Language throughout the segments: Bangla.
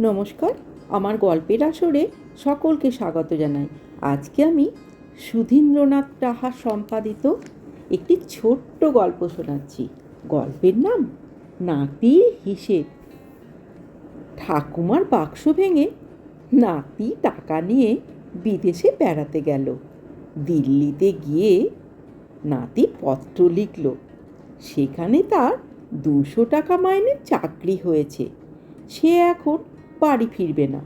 নমস্কার, আমার গল্পের আসরে সকলকে স্বাগত জানাই। আজকে আমি সুধীন্দ্রনাথ রাহা সম্পাদিত একটি ছোট্ট গল্প শোনাচ্ছি। গল্পের নাম নাতি হিসেব। ঠাকুমার বাক্স ভেঙে নাতি টাকা নিয়ে বিদেশে বেড়াতে গেল। দিল্লিতে গিয়ে নাতি পত্র লিখল। সেখানে তার দুশো টাকা মাইনের চাকরি হয়েছে। সে এখন বাড়ি ফিরবে না।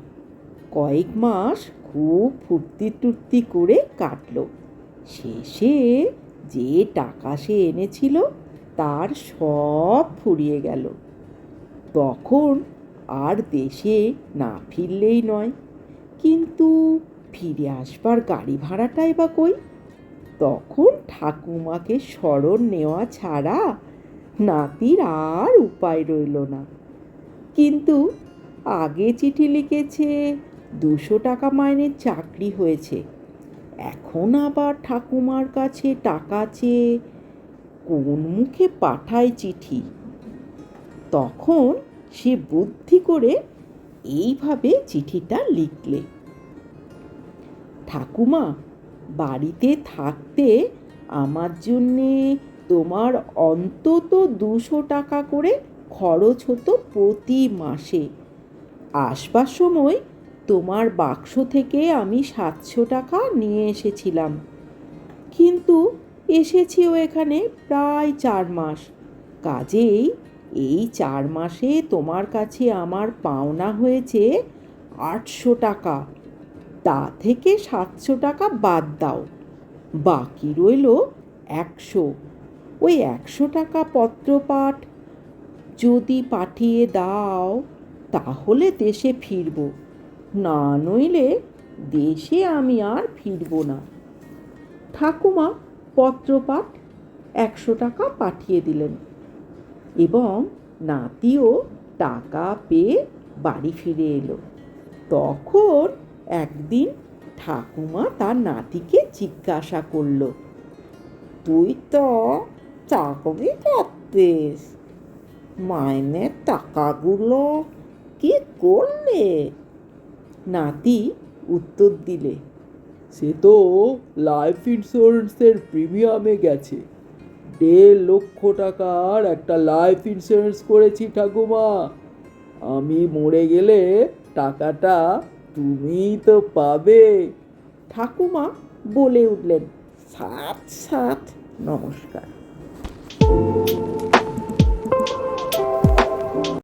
কয়েক মাস খুব ফুর্তি টুর্তি করে কাটলো। শেষে যে টাকা সে এনেছিল তার সব ফুরিয়ে গেল। তখন আর দেশে না ফিরলেই নয়। কিন্তু ফিরে আসবার গাড়ি ভাড়াটাই বা কই? তখন ঠাকুমাকে স্মরণ নেওয়া ছাড়া নাতির আর উপায় রইল না। কিন্তু আগে চিঠি লিখেছে, দুশো টাকা মাইনের চাকরি হয়েছে। এখন আবার ঠাকুমার কাছে টাকা চেয়ে কোন মুখে পাঠায় চিঠি? তখন সে বুদ্ধি করে এইভাবে চিঠিটা লিখলে। ঠাকুমা, বাড়িতে থাকতে আমার জন্যে তোমার অন্তত দুশো টাকা করে খরচ হতো প্রতি মাসে। আসবার সময় তোমার বাক্স থেকে আমি সাতশো টাকা নিয়ে এসেছিলাম। কিন্তু এসেছিও এখানে প্রায় চার মাস। কাজেই এই চার মাসে তোমার কাছে আমার পাওনা হয়েছে আটশো টাকা। তা থেকে সাতশো টাকা বাদ দাও। বাকি রইল একশো। ওই একশো টাকা পত্রপাঠ যদি পাঠিয়ে দাও। তাহলে দেশে ফিরব। না নইলে দেশে আমি আর ফিরব না। ঠাকুমা পত্রপাঠ একশো টাকা পাঠিয়ে দিলেন এবং নাতিও টাকা পেয়ে বাড়ি ফিরে এলো। তখন একদিন ঠাকুমা তার নাতিকে জিজ্ঞাসা করল, তুই তো চাকরি করতিস। মাইনের টাকাগুলো কি করলে? নাতি উত্তর দিলে, সে তো লাইফ ইন্স্যুরেন্সের প্রিমিয়ামে গেছে। দেড় লক্ষ টাকার একটা লাইফ ইন্স্যুরেন্স করেছি ঠাকুমা। আমি মরে গেলে টাকাটা তুমিই তো পাবে। ঠাকুমা বলে উঠলেন। সাত সাত নমস্কার।